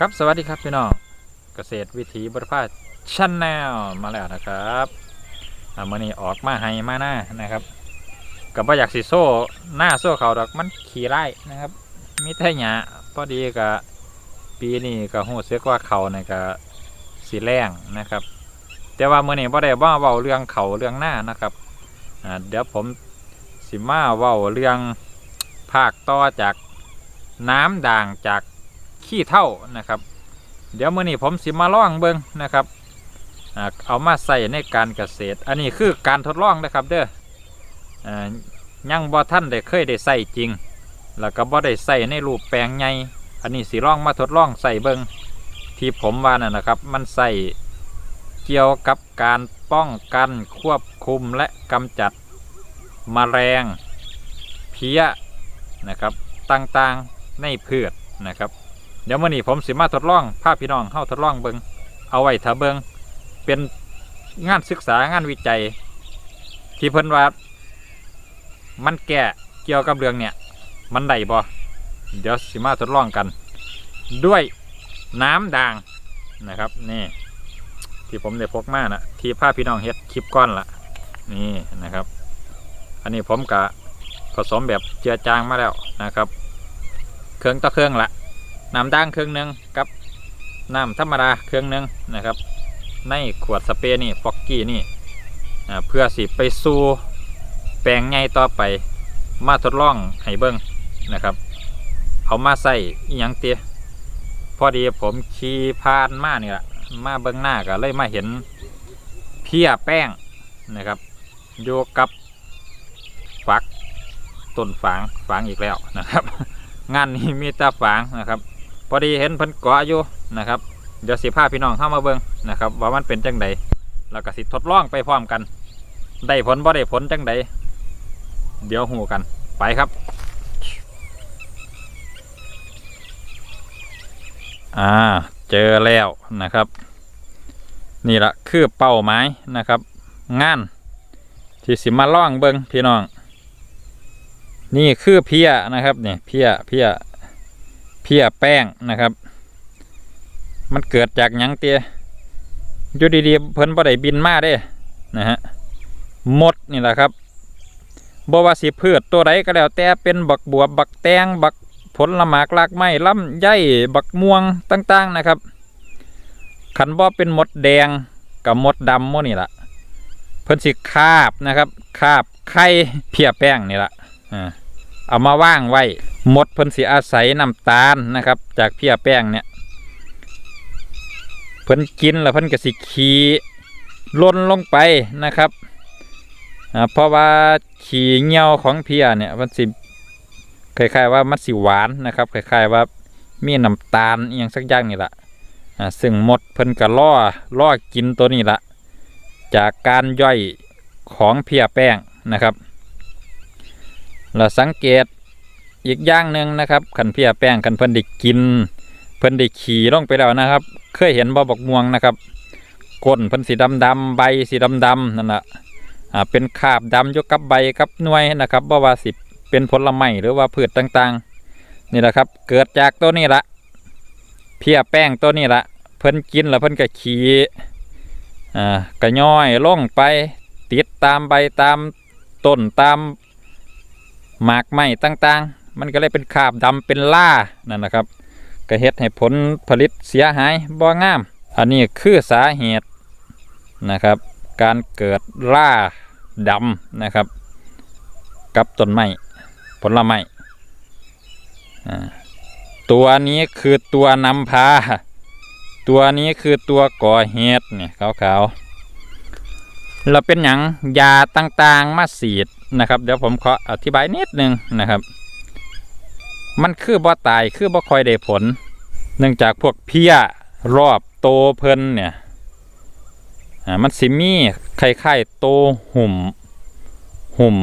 ครับสวัสดีครับพี่น้องเกษตรวิถีบริภาชชแนลมาแล้วนะครับอามื่อนี้ออกมาให้มาหน้านะครับกับว่าอยากสิโซ่หน้าโซ่เขาดอกมันขี่ไล่นะครับมีแต่หยาพอดีกับปีนี้ก็หูเสียกว่าเขาเนี่ยก็สีแรงนะครับ แต่ว่ามื่อนี้บ่ได้ว่าเว้าเรื่องเขาเรื่องหน้านะครับเดี๋ยวผมสิมาเว้าเรื่องภาคต่อจากน้ำด่างจาก ขี้เท่านะครับ เดี๋ยวมื่อนี้ผมสิมาลองเบิ้งนะครับเอามาใส่ในการเกษตร อันนี้คือการทดลองนะครับเด้ออ่ายังบ่ท่านได้เคยได้ใส่จริง แล้วก็บ่ได้ใส่ในรูปแปลงใหญ่อันนี้สิลองมาทดลองใส่เบิ้งที่ผมว่านั่นนะครับ มันใส่เกี่ยวกับการป้องกันควบคุมและกำจัดมแมลงเพี้ยนะครับต่างๆในพืชนะครับ เดี๋ยวมื่อนี้ผมสิมาทดลองภาพพี่น้องเข้าทดลองเบิงเอาไว้ถ้าเบิงเป็นงานศึกษางานวิจัย ที่เพิ่นว่า มันแก่เกี่ยวกับเรื่องเนี่ย มันได้บ่เดี๋ยวสิมาทดลองกัน ด้วยน้ำด่างนะครับนี่ที่ผมได้พกมานะที่ภาพพี่น้องเฮ็ดคลิปก้อนละนี่นะครับ อันนี้ผมกะผสมแบบเจือจางมาแล้วนะครับ เครื่องต่อเครื่องละ น้ำด่างเครื่องหนึ่งกับน้ำธรรมดาเครื่องหนึ่งนะครับ ในขวดสเปรย์นี่ฟอกกี้นี่เพื่อสิไปสู่แปลงไงต่อไปมาทดลองให้เบิ้งนะครับ เอามาใส่ยังเตี้ยพอดีผมขี่ผ่านมาเนี่ยละมาเบิ้งหน้าก็เลยมาเห็นเพี้ยแป้งนะครับอยู่กับฝักต้นฝางฝางอีกแล้วนะครับ งานนี้มีแตาฝางนะครับ พอดีเห็นเพิ่นเกาะอยู่นะครับ เดี๋ยวสิพาพี่น้องเข้ามาเบิ่งนะครับ ว่ามันเป็นจังใดแล้วก็สิทดลองไปพร้อมกัน ได้ผลบ่ได้ผลจังใดเดี๋ยวหูกันไปครับอ่าเจอแล้วนะครับ นี่ละคือเป้าหมายนะครับ งานที่สิมาล่องเบิงพี่น้อง นี่คือเพียนะครับเนี่ยเพียเพีย เพียแป้งนะครับ มันเกิดจากยังเตียอยู่ดีๆเพิ่นบ่ได้บินมาเด้นะฮะมดนี่แหละครับบ่ว่าสิพืชตัวใดก็แล้วแต่เป็นบักบัวบักแตงบักผลละหมากลากไม้ลำไยบักม่วงต่างๆนะครับ ขันบ่เป็นมดแดงกับมดดำโมนี่ละเพิ่นสิคาบนะครับคาบไข่เพียแป้งนี่แหละอ่า เอามาว่างไว้หมดเพิ่นสิอาศัยน้ำตาลนะครับ จากเพียแป้งเนี่ยเพิ่นกินแล้วเพิ่นก็สิขี่ล้นลงไปนะครับเพราะว่าขี่เหี่ยวของเพียเนี่ยมันสิคล้ายๆว่ามันสิหวานนะครับคล้ายๆว่ามีน้ำตาลอย่างสักอย่างนี่แหละซึ่งหมดเพิ่นก็ล่อล่อกินตัวนี้ละจากการย่อยของเพียแป้งนะครับ เราสังเกตอีกอย่างหนึ่งนะครับขันเพียแป้งขันเพิ่นได้กิน เพิ่นได้ขี่ลงไปแล้วนะครับ เคยเห็นบ่บอกม่วงนะครับก้นเพิ่นสีดำดำใบสีดำดำนั่นแหละอ่าเป็นคาบดำยกกับใบกับหน่วยนะครับบ่ว่าสิเป็นผลไม้หรือว่าพืชต่างๆ นี่แหละครับ เกิดจากตัวนี้ละเพียแป้งตัวนี้ละเพิ่นกินแล้วเพิ่นก็ขี่อ่ากระย่อยลงไปติดตามใบตามต้นตาม หมากไม้ต่างๆ มันก็เลยเป็นคราบดำเป็นล่านั่นนะครับก็เฮ็ดให้ผลผลิตเสียหายบ่งาม อันนี้คือสาเหตุนะครับ การเกิดล่าดำนะครับ กับต้นไม้ผลไม้ตัวนี้คือตัวนำพา ตัวนี้คือตัวก่อเหตุเนี่ยขาวๆเราเป็นอย่างยาต่างๆ มาสีด นะครับ เดี๋ยวผมขออธิบายนิดนึงนะครับ มันคือบ่อตายคือบ่อคอยได้ผล เนื่องจากพวกเพี้ยรอบโตเพิ่นเนี่ยอ่ามันสิมีไข่ไข่โตหุ่มหุ่ม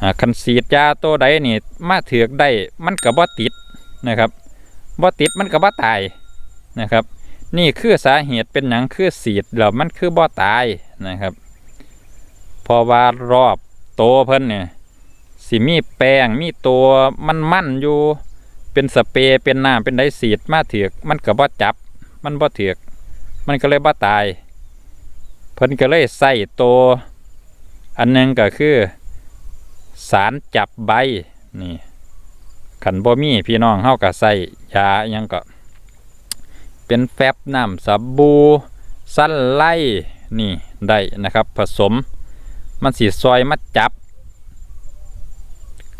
อ่าคันสีดยาโตใดนี่มาเถือกได้มันก็บ่ติดนะครับบ่ติดมันก็บ่ตายนะครับ นี่คือสาเหตุเป็นหยังคือสีดแล้วมันคือบ่ตายนะครับพราะว่ารอบ โตเพิ่นเนี่ยสิมีแป้งมีตัวมันมั่นอยู่เป็นสเปรย์เป็นน้ำเป็นไดสีดมาเถือกมันก็บ่จับ มันบ่ถือกมันก็เลยบ่ตาย เพิ่นก็เลยใส่ตัวอันหนึงก็คือ สารจับใบนี่ขันบ่มีพี่น้องเฮาก็ใส่ยายังก็ เป็นแฟบน้ำสบู่สั้นไล่นี่ได้นะครับ ผสม มันสีซอยมาจับ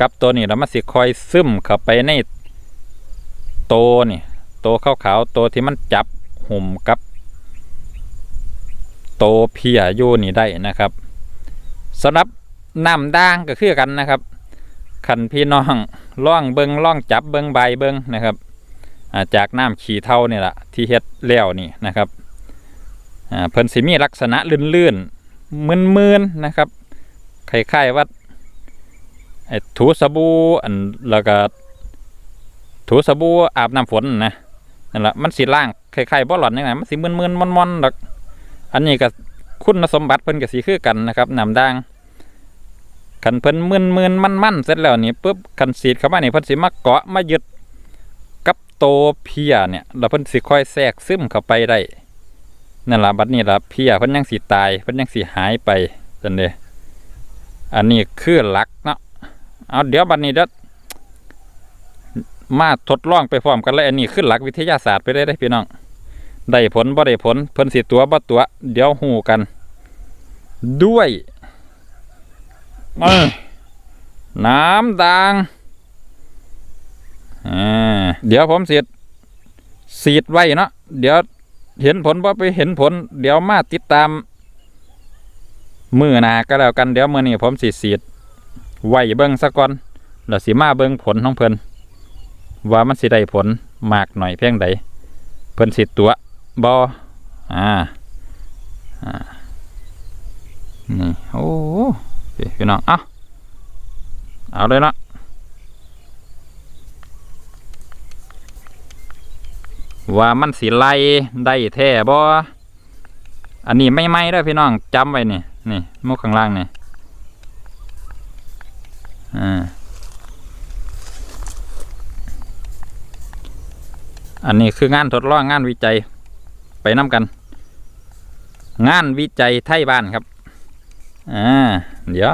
กับตัวนี้แล้วมันสิคอยซึมเข้าไปในโตวนี่โตวขาวๆโตวที่มันจับหุ่มกับ โตวเพียอยู่นี่ได้นะครับสำหรับน้ำด่างก็คือกันนะครับขันพี่น้องล่องเบิงล่องจับเบิงใบเบิงนะครับาจากน้ำขี้เท่านี่แหละที่เฮ็ดแล้วนี่นะครับเพิ่นสิมีลักษณะลื่นๆ มึนๆนะครับคล้ายๆว่าไอ้ถูสบู่อันแล้วก็ถูสบู่อาบน้ำฝนนะนั่นแหละมันสิล่างคล้ายๆบ่หลอนยังไงมันสิมึนๆมอนๆดอกอันนี้ก็คุณสมบัติเพิ่นก็สิคือกันนะครับน้ำด่างขันเพิ่นมึนมึนมันมันๆเสร็จแล้วนี่ปุ๊บขันสีดเข้ามานี่เพิ่นสิมาเกาะมายึดกับโตเพียเนี่ยแล้วเพิ่นสิค่อยแทรกซึมเข้าไปได้ นั่นล่ะบัดนี้ล่ะเพียเพิ่นยังสิตายเพิ่นยังสิหายไปจังเด้อันนี้คือหลักเนาะเอาเดี๋ยวบัดนี้เด้อมาทดลองไปพร้อมกันเลยอันนี้คือหลักวิทยาศาสตร์ไปเลยได้พี่น้องได้ผลบ่ได้ผลเพิ่นสิตัวบ่ตัว เดี๋ยวฮู้กัน ด้วยน้ำด่างอ่าเดี๋ยวผมเสียดสีดไว้เนาะเดี๋ยว เห็นผลพอไปเห็นผล เดี๋ยวมาติดตาม มือหนาก็แล้วกันเดี๋ยวมือนี้ผมสีสีดไว้เบิ้งสักก่อนแล้วสิมาเบิ้งผลของเพิ่นว่ามันสิได้ผลมากหน่อยเพียงใดเพิ่นสิตัวบออ่าอ่านี่โอ้พี่น้องเอาเอาเลยเนาะ ว่ามันสีไล่ได้แท้บ่อันนี้ไม่ไหม้ด้วยพี่น้องจำไว้นี่นี่มุกข้างล่างนี่อ่าอันนี้คืองานทดลองงานวิจัยไปน้ำกัน งานวิจัยไทยบ้านครับอ่าเดี๋ยว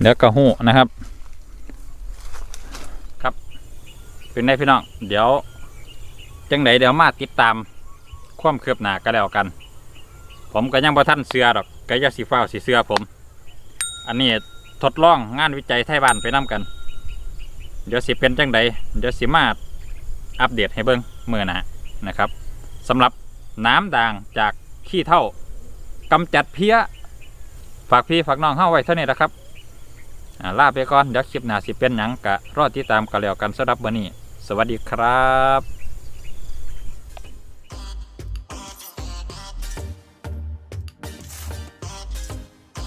เดี๋ยวกระหูนะครับ เป็นไงพี่น้อง เดี๋ยว จังไดเดี๋ยวมาติดตาม ความคืบหนาก็แล้วกัน ผมก็ยังบ่ท่านเสือดอกก็อยาสีฟ้าสีเสือผม อันนี้ทดลองงานวิจัยไทยบ้านไปนํกัน เดี๋ยวสิเป็นจังไดเดี๋ยวสิมาอัปเดตให้เบิ่งเมื่อนะนะครับสำหรับน้ำด่างจากขี้เท่ากำจัดเพี้ย ฝากพี่ฝากน้องเข้าไว้เท่านี้นะครับลาไปก่อน เดี๋ยวคลิปหน้าสิเป็นหยังกะรอดติดตามกันแล้วกันสำหรับวันนี้ สวัสดีครับ